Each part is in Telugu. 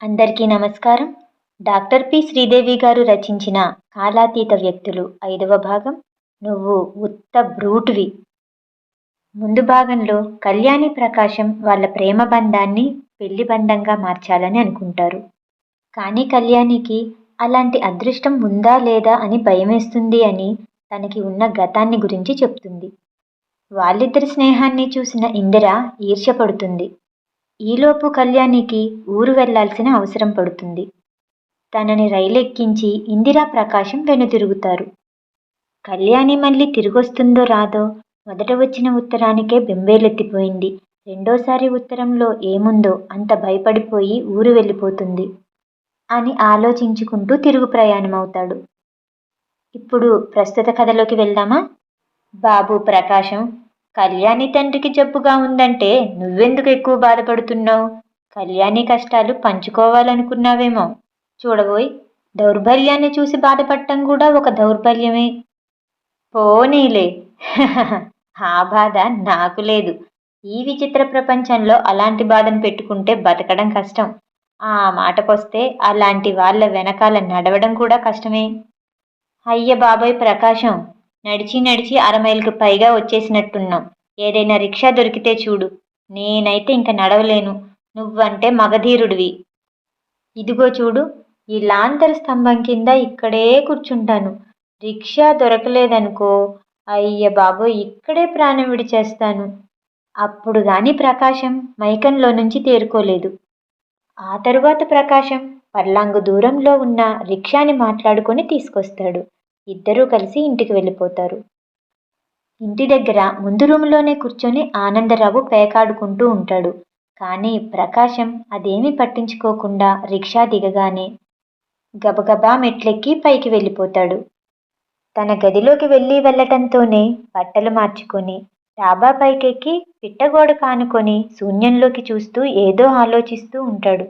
అందరికీ నమస్కారం. Doctor P. శ్రీదేవి గారు రచించిన కాలాతీత వ్యక్తులు ఐదవ భాగం నువ్వు ఉత్త బ్రూట్వి. ముందు భాగంలో కళ్యాణి ప్రకాశం వాళ్ళ ప్రేమ బంధాన్ని పెళ్ళి బంధంగా మార్చాలని అనుకుంటారు. కానీ కళ్యాణికి అలాంటి అదృష్టం ఉందా లేదా అని భయమేస్తుంది అని తనకి ఉన్న గతాన్ని గురించి చెప్తుంది. వాళ్ళిద్దరి స్నేహాన్ని చూసిన ఇందిర ఈర్ష్యపడుతుంది ఈలోపు కళ్యాణికి ఊరు వెళ్ళాల్సిన అవసరం పడుతుంది. తనని రైలెక్కించి ఇందిరా ప్రకాశం వెనుతిరుగుతారు. కళ్యాణి మళ్ళీ తిరిగొస్తుందో రాదో మొదట వచ్చిన ఉత్తరానికే బెంబేలెత్తిపోయింది. రెండోసారి ఉత్తరంలో ఏముందో అంత భయపడిపోయి ఊరు వెళ్ళిపోతుంది అని ఆలోచించుకుంటూ తిరుగు ప్రయాణం అవుతాడు ఇప్పుడు ప్రస్తుత కథలోకి వెళ్దామా? బాబు ప్రకాశం కళ్యాణి తండ్రికి జబ్బుగా ఉందంటే నువ్వెందుకు ఎక్కువ బాధపడుతున్నావు? కళ్యాణి కష్టాలు పంచుకోవాలనుకున్నావేమో. చూడబోయ్ దౌర్బల్యాన్ని చూసి బాధపడటం కూడా ఒక దౌర్బల్యమే పోనీలే. ఆ బాధ నాకు లేదు. ఈ విచిత్ర ప్రపంచంలో అలాంటి బాధను పెట్టుకుంటే బతకడం కష్టం. ఆ మాటకొస్తే అలాంటి వాళ్ళ వెనకాల నడవడం కూడా కష్టమే. అయ్య బాబాయ్ ప్రకాశం. నడిచి నడిచి అరమైలుకు పైగా వచ్చేసినట్టున్నాం. ఏదైనా రిక్షా దొరికితే చూడు. నేనైతే ఇంక నడవలేను. నువ్వంటే మగధీరుడివి. ఇదిగో చూడు ఈ లాంతర స్తంభం కింద ఇక్కడే కూర్చుంటాను. రిక్షా దొరకలేదనుకో అయ్య బాబో ఇక్కడే ప్రాణం విడిచేస్తాను. అప్పుడు గాని ప్రకాశం మైకంలో నుంచి తేరుకోలేదు. ఆ తరువాత ప్రకాశం పర్లాంగు దూరంలో ఉన్న రిక్షాని మాట్లాడుకొని తీసుకొస్తాడు. ఇద్దరూ కలిసి ఇంటికి వెళ్ళిపోతారు. ఇంటి దగ్గర ముందు రూమ్లోనే కూర్చొని ఆనందరావు పేకాడుకుంటూ ఉంటాడు. కానీ ప్రకాశం అదేమీ పట్టించుకోకుండా రిక్షా దిగగానే గబగబా మెట్లెక్కి పైకి వెళ్ళిపోతాడు. తన గదిలోకి వెళ్ళి వెళ్ళటంతోనే బట్టలు మార్చుకొని డాబా పైకెక్కి పిట్టగోడ కానుకొని శూన్యంలోకి చూస్తూ ఏదో ఆలోచిస్తూ ఉంటాడు.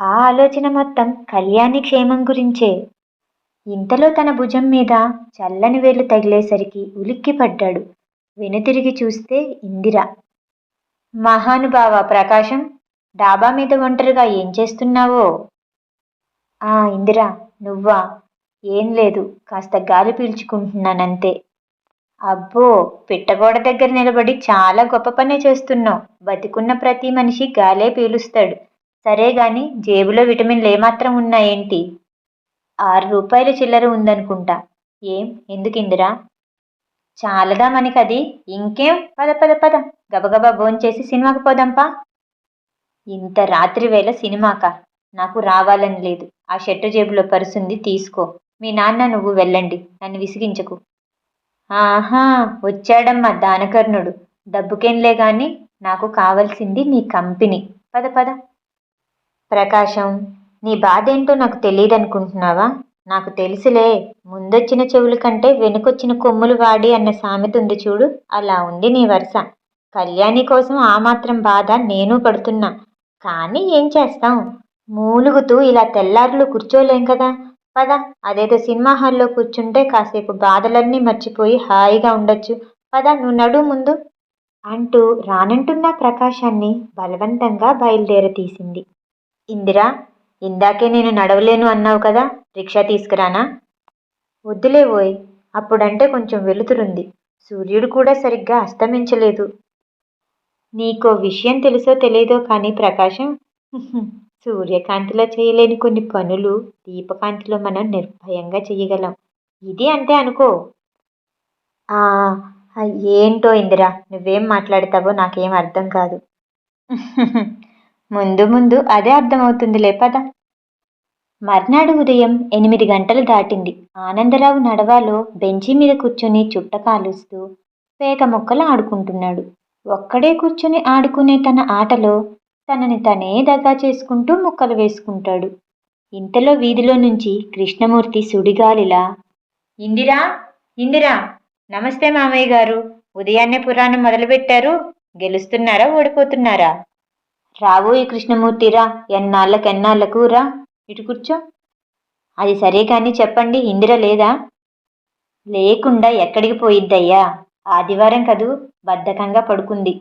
ఆ ఆలోచన మొత్తం కళ్యాణి క్షేమం గురించే. ఇంతలో తన భుజం మీద చల్లని వేలు తగిలేసరికి ఉలిక్కిపడ్డాడు వెనుతిరిగి చూస్తే ఇందిర. మహానుభావ ప్రకాశం డాబా మీద ఒంటరిగా ఏం చేస్తున్నావో? ఆ ఇందిర నువ్వా? ఏం లేదు కాస్త గాలి పీల్చుకుంటున్నానంతే. అబ్బో పిట్టగోడ దగ్గర నిలబడి చాలా గొప్ప పనే చేస్తున్నావు. బతికున్న ప్రతి మనిషి గాలే పీలుస్తాడు. సరే గాని జేబులో విటమిన్లు ఏమాత్రం ఉన్నాయేంటి? ఆరు రూపాయల చిల్లర ఉందనుకుంటా. ఏం? ఎందుకిందిరా చాలదా మనకది? ఇంకేం? పద పద పద. గబగబా భోంచేసి సినిమాకి పోదాంపా. ఇంత రాత్రి వేళ సినిమాక. నాకు రావాలని లేదు. ఆ షర్టు జేబులో పరుసుంది తీసుకో. మీ నాన్న నువ్వు వెళ్ళండి. నన్ను విసిగించకు. ఆహా! వచ్చాడమ్మా దానకర్ణుడు. డబ్బుకేంలే గాని నాకు కావలసింది నీ కంపెనీ. పద పద. ప్రకాశం. నీ బాధ ఏంటో నాకు తెలియదనుకుంటున్నావా నాకు తెలుసులే. ముందొచ్చిన చెవుల కంటే వెనుకొచ్చిన కొమ్ములు వాడి అన్న సామెత ఉంది చూడు. అలా ఉంది నీ వరుస. కళ్యాణి కోసం ఆ మాత్రం బాధ నేను పడుతున్నా. కానీ ఏం చేస్తాం? మూలుగుతూ ఇలా తెల్లారులు కూర్చోలేం కదా. పద అదేదో సినిమా హాల్లో కూర్చుంటే కాసేపు బాధలన్నీ మర్చిపోయి హాయిగా ఉండొచ్చు. పద నువ్వు నడు ముందు. అంటూ రానంటున్న ప్రకాశాన్ని బలవంతంగా బయలుదేరతీసింది. ఇందిరా ఇందాకే నేను నడవలేను అన్నావు కదా రిక్షా తీసుకురానా? వద్దులేవోయ్ అప్పుడంటే కొంచెం వెలుతురుంది. సూర్యుడు కూడా సరిగ్గా అస్తమించలేదు. నీకో విషయం తెలుసో తెలియదో కానీ ప్రకాశం సూర్యకాంతిలో చేయలేని కొన్ని పనులు దీపకాంతిలో మనం నిర్భయంగా చేయగలం. ఇది అంతే అనుకో. ఏంటో ఇందిరా నువ్వేం మాట్లాడతావో నాకేం అర్థం కాదు. ముందు ముందు అదే అర్థమవుతుందిలే పద. మర్నాడు ఉదయం ఎనిమిది గంటలు దాటింది. ఆనందరావు నడవాలో బెంచి మీద కూర్చుని చుట్ట కాలుస్తూ పేక మొక్కలు ఆడుకుంటున్నాడు. ఒక్కడే కూర్చుని ఆడుకునే తన ఆటలో తనని తనే దగా చేసుకుంటూ ముక్కలు వేసుకుంటాడు. ఇంతలో వీధిలో నుంచి కృష్ణమూర్తి సుడిగాలిలా ఇందిరా ఇందిరా నమస్తే మామయ్య గారు. ఉదయాన్నే పురాణం మొదలుపెట్టారు. గెలుస్తున్నారా ఓడిపోతున్నారా? రాబోయి కృష్ణమూర్తిరా ఎన్నాళ్ళకెన్నాళ్ళకు రా. ఇటు కూర్చో. అది సరే కానీ చెప్పండి ఇందిర లేదా? లేకుండా ఎక్కడికి పోయిద్దయ్యా? ఆదివారం కదూ బద్ధకంగా పడుకుంది.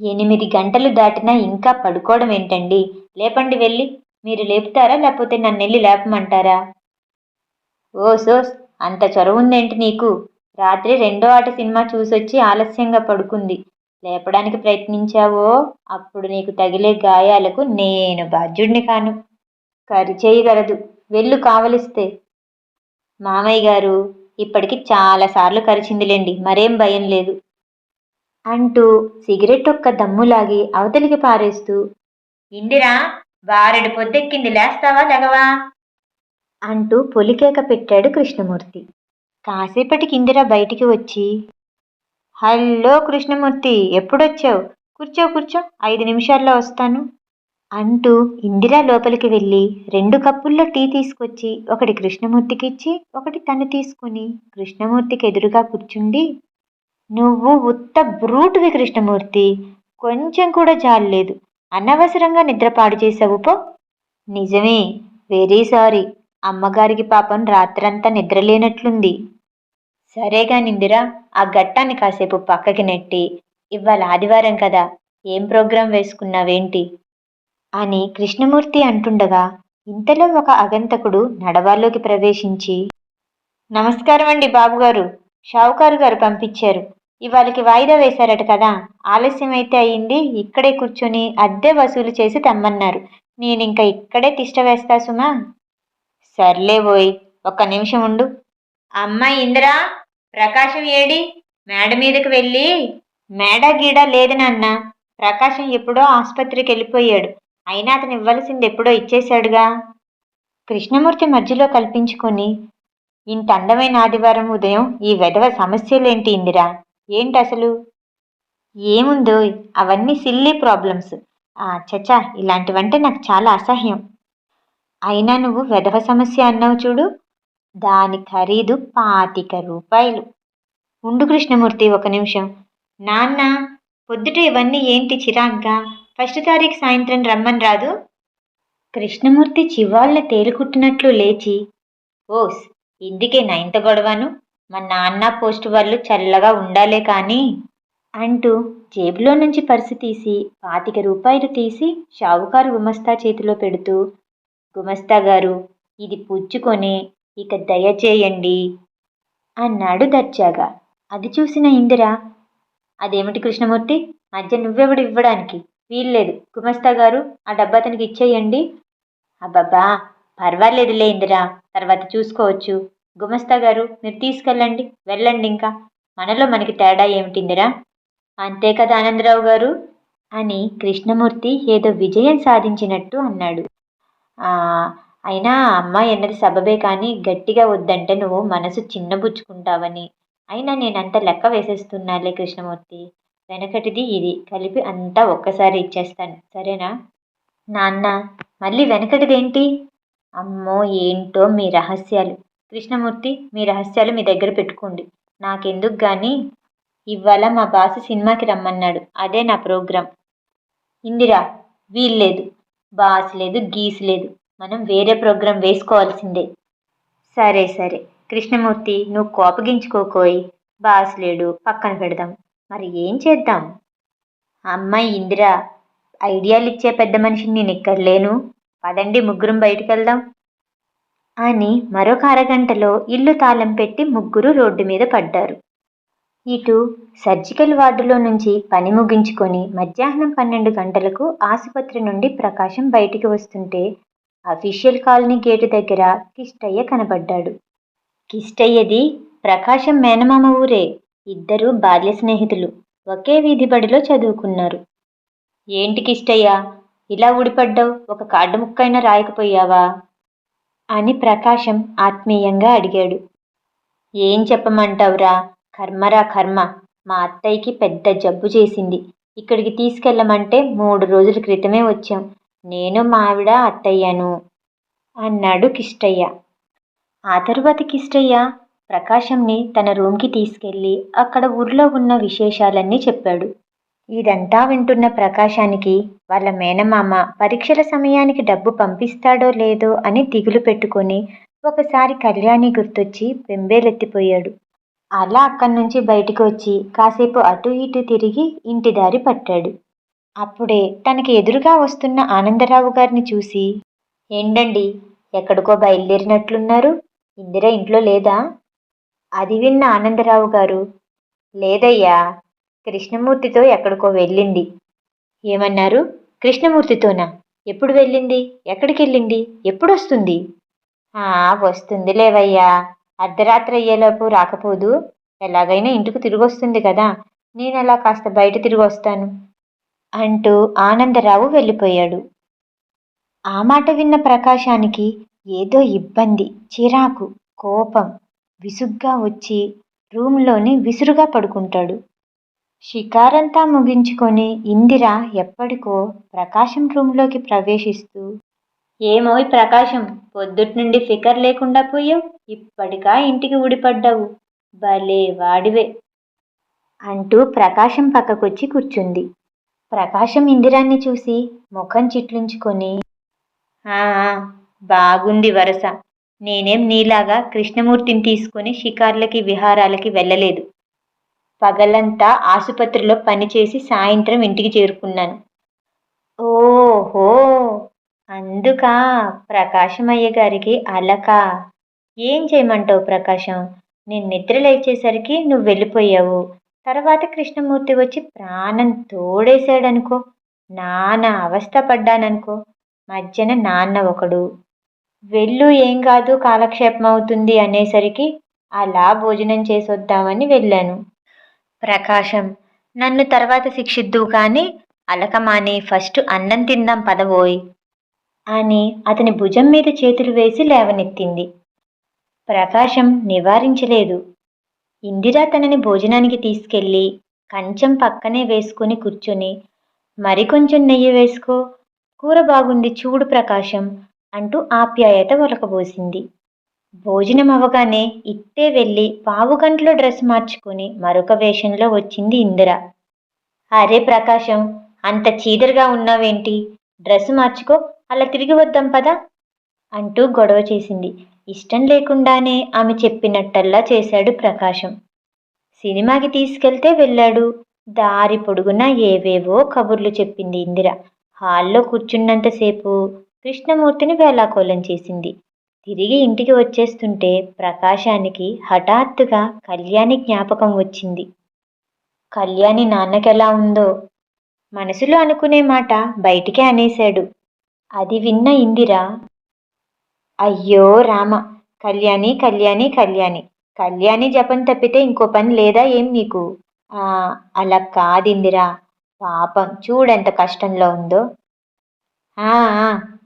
ఎనిమిది గంటలు దాటినా ఇంకా పడుకోవడం ఏంటండి? లేపండి వెళ్ళి. మీరు లేపుతారా లేకపోతే నన్ను వెళ్ళి లేపమంటారా? ఓ సోస్ అంత చొరవ ఉందేంటి నీకు? రాత్రి రెండో ఆట సినిమా చూసొచ్చి ఆలస్యంగా పడుకుంది. లేపడానికి ప్రయత్నించావో అప్పుడు నీకు తగిలే గాయాలకు నేను బాధ్యుడిని కాను. కరి చేయగలదు వెళ్ళు కావలిస్తే. మామయ్య గారు ఇప్పటికి చాలాసార్లు కరిచిందిలేండి మరేం భయం లేదు. అంటూ సిగరెట్ ఒక్క దమ్ములాగి అవతలికి పారేస్తూ ఇందిరా బారెడు పొద్దెక్కింది లేస్తావా లెగవా అంటూ పొలికేక పెట్టాడు కృష్ణమూర్తి. కాసేపటికి ఇందిర బయటికి వచ్చి హలో కృష్ణమూర్తి ఎప్పుడొచ్చావు? కూర్చో కూర్చో ఐదు నిమిషాల్లో వస్తాను. అంటూ ఇందిరా లోపలికి వెళ్ళి రెండు కప్పుల్లో టీ తీసుకొచ్చి ఒకటి కృష్ణమూర్తికి ఇచ్చి ఒకటి తను తీసుకుని కృష్ణమూర్తికి ఎదురుగా కూర్చుండి నువ్వు ఉత్త బ్రూటువి కృష్ణమూర్తి కొంచెం కూడా జాలేదు అనవసరంగా నిద్ర పాడు చేసావు పో. నిజమే వెరీ సారీ. అమ్మగారికి పాపం రాత్రంతా నిద్రలేనట్లుంది సరేగా నిందిరా ఆ గట్టాన్ని కాసేపు పక్కకి నెట్టి ఇవాళ ఆదివారం కదా ఏం ప్రోగ్రాం వేసుకున్నావేంటి? అని కృష్ణమూర్తి అంటుండగా ఇంతలో ఒక అగంతకుడు నడవాల్లోకి ప్రవేశించి నమస్కారం అండి బాబుగారు షావుకారు గారు పంపించారు. ఇవాళకి వాయిదా వేశారట కదా ఆలస్యం అయితే అయ్యింది ఇక్కడే కూర్చొని అద్దె వసూలు చేసి తెమ్మన్నారు. నేను ఇంకా ఇక్కడే తిష్ట వేస్తా సుమా. సర్లే పోయ్ ఒక్క నిమిషం ఉండు. అమ్మ ఇందిరా ప్రకాశం ఏడి? మేడ మీదకి వెళ్ళి. మేడ గీడ లేదు నాన్న. ప్రకాశం ఎప్పుడో ఆసుపత్రికి వెళ్ళిపోయాడు. అయినా అతను ఇవ్వాల్సింది ఎప్పుడో ఇచ్చేశాడుగా. కృష్ణమూర్తి మధ్యలో కల్పించుకొని ఇంత అందమైన ఆదివారం ఉదయం ఈ వెధవ సమస్యలేంటి ఇందిరా? ఏంటి అసలు? ఏముందో అవన్నీ సిల్లీ ప్రాబ్లమ్స్. ఆ చచా ఇలాంటివంటే నాకు చాలా అసహ్యం. అయినా నువ్వు వెధవ సమస్య అన్నావు చూడు. దాని ఖరీదు పాతిక రూపాయలు. ఉండు కృష్ణమూర్తి ఒక నిమిషం. నాన్న పొద్దుట ఇవన్నీ ఏంటి చిరాగ్గా? ఫస్ట్ తారీఖు సాయంత్రం రమ్మని రాదు? కృష్ణమూర్తి చివాళ్ళ తేలుకుట్టినట్లు లేచి ఓస్ ఇందుకే నా ఇంత గొడవను? మా నాన్న పోస్ట్ వాళ్ళు చల్లగా ఉండాలే కానీ అంటూ జేబులో నుంచి పర్సు తీసి పాతిక రూపాయలు తీసి షావుకారు గుమస్తా చేతిలో పెడుతూ గుమస్తా గారు ఇది పుచ్చుకొని ఇక దయచేయండి అన్నాడు దర్జాగా. అది చూసిన ఇందిర అదేమిటి కృష్ణమూర్తి? మధ్య నువ్వెవడు ఇవ్వడానికి? వీల్లేదు. గుమస్తా గారు ఆ డబ్బా అతనికి ఇచ్చేయండి. అబ్బబ్బా! పర్వాలేదులే ఇందిర. తర్వాత చూసుకోవచ్చు. గుమస్తా గారు మీరు తీసుకెళ్ళండి. వెళ్ళండి ఇంకా. మనలో మనకి తేడా ఏమిటిందిరా అంతే కదా ఆనందరావు గారు అని కృష్ణమూర్తి ఏదో విజయం సాధించినట్టు అన్నాడు. "ఆ, అయినా అమ్మాయి అన్నది సబబే కానీ గట్టిగా వద్దంటే నువ్వు మనసు చిన్నబుచ్చుకుంటావని. అయినా నేనంత లెక్క వేసేస్తున్నాలే కృష్ణమూర్తి. వెనకటిది ఇది. కలిపి అంతా ఒక్కసారి ఇచ్చేస్తాను. సరేనా? నాన్న మళ్ళీ వెనకటిదేంటి? అమ్మో ఏంటో మీ రహస్యాలు. కృష్ణమూర్తి మీ రహస్యాలు మీ దగ్గర పెట్టుకోండి. నాకెందుకు కానీ ఇవాళ మా బాస్ సినిమాకి రమ్మన్నాడు. అదే నా ప్రోగ్రాం. ఇందిరా వీల్లేదు. బాస్ లేదు గీస్ లేదు. మనం వేరే ప్రోగ్రాం వేసుకోవాల్సిందే. సరే సరే. కృష్ణమూర్తి నువ్వు కోపగించుకోకోయి. బాస్ లేడు. పక్కన పెడదాం. మరి ఏం చేద్దాం? అమ్మాయి ఇందిరా ఐడియాలు ఇచ్చే పెద్ద మనిషిని నేను ఇక్కడ లేను? పదండి ముగ్గురం బయటికి వెళ్దాం అని మరొక అరగంటలో ఇల్లు తాళం పెట్టి ముగ్గురు రోడ్డు మీద పడ్డారు. ఇటు సర్జికల్ వార్డులో నుంచి పని ముగించుకొని మధ్యాహ్నం పన్నెండు గంటలకు ఆసుపత్రి నుండి ప్రకాశం బయటికి వస్తుంటే అఫీషియల్ కాలనీ గేటు దగ్గర కిష్టయ్య కనబడ్డాడు. కిష్టయ్యది ప్రకాశం మేనమామ ఊరే. ఇద్దరు బాల్య స్నేహితులు. ఒకే వీధి బడిలో చదువుకున్నారు. ఏంటి కిష్టయ్య? ఇలా ఊడిపడ్డావు? ఒక కార్డు ముక్కైనా రాయకపోయావా? అని ప్రకాశం ఆత్మీయంగా అడిగాడు. ఏం చెప్పమంటావురా? కర్మరా కర్మ. మా అత్తయ్యకి పెద్ద జబ్బు చేసింది. ఇక్కడికి తీసుకెళ్ళమంటే మూడు రోజుల క్రితమే వచ్చాం. నేను మా ఆవిడ అత్తయ్యను అన్నాడు కిష్టయ్య. ఆ తరువాత కిష్టయ్య ప్రకాశంని తన రూమ్కి తీసుకెళ్ళి అక్కడ ఊర్లో ఉన్న విశేషాలన్నీ చెప్పాడు. ఇదంతా వింటున్న ప్రకాశానికి వాళ్ళ మేనమామ పరీక్షల సమయానికి డబ్బు పంపిస్తాడో లేదో అని దిగులు పెట్టుకొని ఒకసారి కళ్యాణి గుర్తొచ్చి బెంబేలెత్తిపోయాడు. అలా అక్కడి నుంచి బయటకు వచ్చి కాసేపు అటు ఇటు తిరిగి ఇంటి దారి పట్టాడు. అప్పుడే తనకి ఎదురుగా వస్తున్న ఆనందరావు గారిని చూసి ఏంటండి ఎక్కడికో బయలుదేరినట్లున్నారు? ఇందిర ఇంట్లో లేదా? అది విన్న ఆనందరావు గారు లేదయ్యా కృష్ణమూర్తితో ఎక్కడికో వెళ్ళింది. ఏమన్నారు? కృష్ణమూర్తితోనా? ఎప్పుడు వెళ్ళింది? ఎక్కడికి వెళ్ళింది ఎప్పుడు వస్తుంది వస్తుంది లేవయ్యా అర్ధరాత్రి అయ్యేలోపు రాకపోదు. ఎలాగైనా ఇంటికి తిరిగి వస్తుంది కదా. నేను అలా కాస్త బయట తిరిగి వస్తాను అంటూ ఆనందరావు వెళ్ళిపోయాడు. ఆ మాట విన్న ప్రకాశానికి ఏదో ఇబ్బంది చిరాకు కోపం. విసుగ్గా వచ్చి రూమ్లోని విసురుగా పడుకుంటాడు. షికారంతా ముగించుకొని ఇందిర ఎప్పటికో ప్రకాశం రూమ్లోకి ప్రవేశిస్తూ ఏమోయ్ ప్రకాశం పొద్దుటి నుండి ఫికర్ లేకుండా పోయావు ఇప్పటికా ఇంటికి ఊడిపడ్డావు. భలే వాడివే అంటూ ప్రకాశం పక్కకొచ్చి కూర్చుంది. ప్రకాశం ఇందిరాన్ని చూసి ముఖం చిట్లించుకొని "ఆ, బాగుంది వరస. నేనేం నీలాగా కృష్ణమూర్తిని తీసుకొని షికార్లకి విహారాలకి వెళ్ళలేదు. పగలంతా ఆసుపత్రిలో పనిచేసి సాయంత్రం ఇంటికి చేరుకున్నాను. ఓహో! అందుకా ప్రకాశమయ్య గారికి అలక. ఏం చేయమంటావు ప్రకాశం? నేను నిద్ర లేచేసరికి నువ్వు వెళ్ళిపోయావు. తర్వాత కృష్ణమూర్తి వచ్చి ప్రాణం తోడేశాడనుకో నాన్న అవస్థ పడ్డాననుకో మధ్యన నాన్న ఒకడు. వెళ్ళు ఏం కాదు కాలక్షేపం అవుతుంది అనేసరికి అలా భోజనం చేసొద్దామని వెళ్ళాను. ప్రకాశం నన్ను తర్వాత శిక్షిద్దువు కానీ అలకమాని ఫస్ట్ అన్నం తిందాం పదవోయ్ అని అతని భుజం మీద చేతులు వేసి లేవనెత్తింది. ప్రకాశం నివారించలేదు. ఇందిరా తనని భోజనానికి తీసుకెళ్ళి కంచం పక్కనే వేసుకుని కూర్చొని మరికొంచెం నెయ్యి వేసుకో కూర బాగుంది చూడు ప్రకాశం అంటూ ఆప్యాయత ఒలకబోసింది. భోజనం అవగానే ఇట్టే వెళ్ళి పావు గంటలో డ్రెస్ మార్చుకుని మరొక వేషంలో వచ్చింది ఇందిర. అరే ప్రకాశం అంత చీదరగా ఉన్నావేంటి? డ్రెస్ మార్చుకో అలా తిరిగి వద్దాం పదా అంటూ గొడవ చేసింది. ఇష్టం లేకుండానే ఆమె చెప్పినట్టల్లా చేశాడు ప్రకాశం. సినిమాకి తీసుకెళ్తే వెళ్ళాడు. దారి పొడుగునా ఏవేవో కబుర్లు చెప్పింది ఇందిర. హాల్లో కూర్చున్నంతసేపు కృష్ణమూర్తిని వేలాకోలం చేసింది. తిరిగి ఇంటికి వచ్చేస్తుంటే ప్రకాశానికి హఠాత్తుగా కళ్యాణి జ్ఞాపకం వచ్చింది. కళ్యాణి నాన్నకెలా ఉందో? మనసులో అనుకునే మాట బయటికే అనేశాడు. అది విన్న ఇందిర అయ్యో రామ కళ్యాణి కళ్యాణి కళ్యాణి. కళ్యాణి జపం తప్పితే ఇంకో పని లేదా ఏం నీకు? అలా కాదిందిరా. పాపం చూడెంత కష్టంలో ఉందో.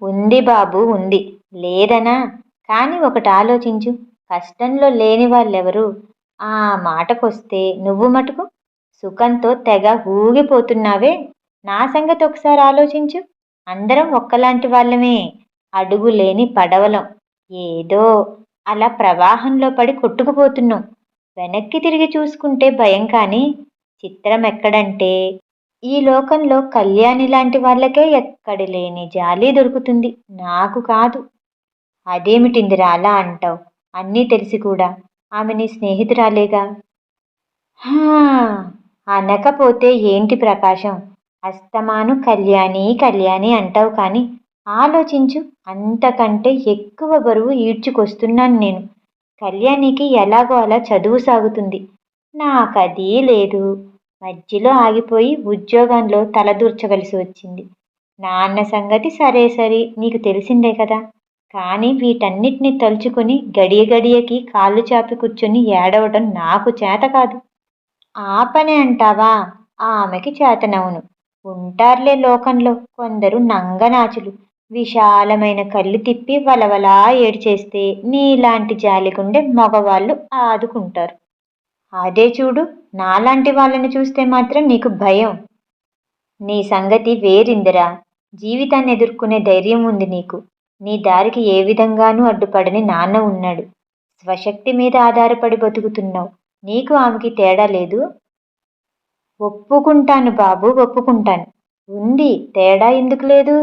ఉంది బాబు ఉంది. లేదనా? కానీ ఒకటి ఆలోచించు. కష్టంలో లేని వాళ్ళెవరు? ఆ మాటకొస్తే నువ్వు మటుకు సుఖంతో తెగ ఊగిపోతున్నావే. నా సంగతి ఒకసారి ఆలోచించు. అందరం ఒక్కలాంటి వాళ్ళమే. అడుగు లేని పడవలం. ఏదో అలా ప్రవాహంలో పడి కొట్టుకుపోతున్నాం. వెనక్కి తిరిగి చూసుకుంటే భయం కానీ చిత్రం ఎక్కడంటే ఈ లోకంలో కళ్యాణి లాంటి వాళ్ళకే ఎక్కడి లేని జాలి దొరుకుతుంది. నాకు కాదు. అదేమిటిందిరా అలా అంటావు? అన్నీ తెలిసి కూడా. ఆమె నీ స్నేహితురాలేగా? అనకపోతే ఏంటి ప్రకాశం? అస్తమాను కళ్యాణి కళ్యాణి అంటావు కానీ ఆలోచించు. అంతకంటే ఎక్కువ బరువు ఈడ్చుకొస్తున్నాను నేను. కళ్యాణికి ఎలాగో అలా చదువు సాగుతుంది. నాకదీ లేదు. మధ్యలో ఆగిపోయి ఉద్యోగంలో తలదూర్చవలసి వచ్చింది. నాన్న సంగతి సరే సరే నీకు తెలిసిందే కదా. కానీ వీటన్నిటిని తలుచుకొని గడియ గడియకి కాళ్ళు చాపి కూర్చొని ఏడవడం నాకు చేత కాదు. ఆ పని అంటావా? ఆమెకి చేతనవును. ఉంటారులే లోకంలో కొందరు నంగనాచులు. విశాలమైన కళ్ళు తిప్పి వలవలా ఏడ్చేస్తే నీలాంటి జాలిగుండే మగవాళ్ళు ఆదుకుంటారు. అదే చూడు నాలాంటి వాళ్ళని చూస్తే మాత్రం నీకు భయం. నీ సంగతి వేరిందిరా. జీవితాన్ని ఎదుర్కొనే ధైర్యం ఉంది నీకు. నీ దారికి ఏ విధంగానూ అడ్డుపడని నాన్న ఉన్నాడు. స్వశక్తి మీద ఆధారపడి బతుకుతున్నావు. నీకు ఆమెకి తేడా లేదు? ఒప్పుకుంటాను బాబు ఒప్పుకుంటాను. ఉంది తేడా ఎందుకు లేదు?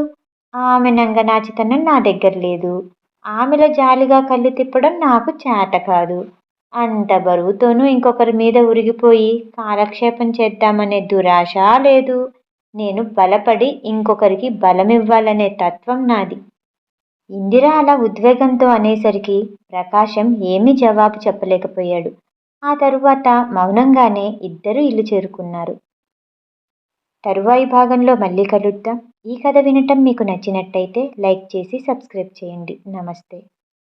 ఆమె నంగనాచితనం నా దగ్గర లేదు. ఆమెలో జాలిగా కళ్ళు తిప్పడం నాకు చేత కాదు. అంత బరువుతోనూ ఇంకొకరి మీద ఉరిగిపోయి కాలక్షేపం చేద్దామనే దురాశ లేదు. నేను బలపడి ఇంకొకరికి బలమివ్వాలనే తత్వం నాది. ఇందిర అలా ఉద్వేగంతో అనేసరికి ప్రకాశం ఏమీ జవాబు చెప్పలేకపోయాడు. ఆ తరువాత మౌనంగానే ఇద్దరూ ఇల్లు చేరుకున్నారు. తరువాయి భాగంలో మళ్ళీ కలుద్దాం. ఈ కథ వినటం మీకు నచ్చినట్టయితే లైక్ చేసి సబ్స్క్రైబ్ చేయండి. నమస్తే.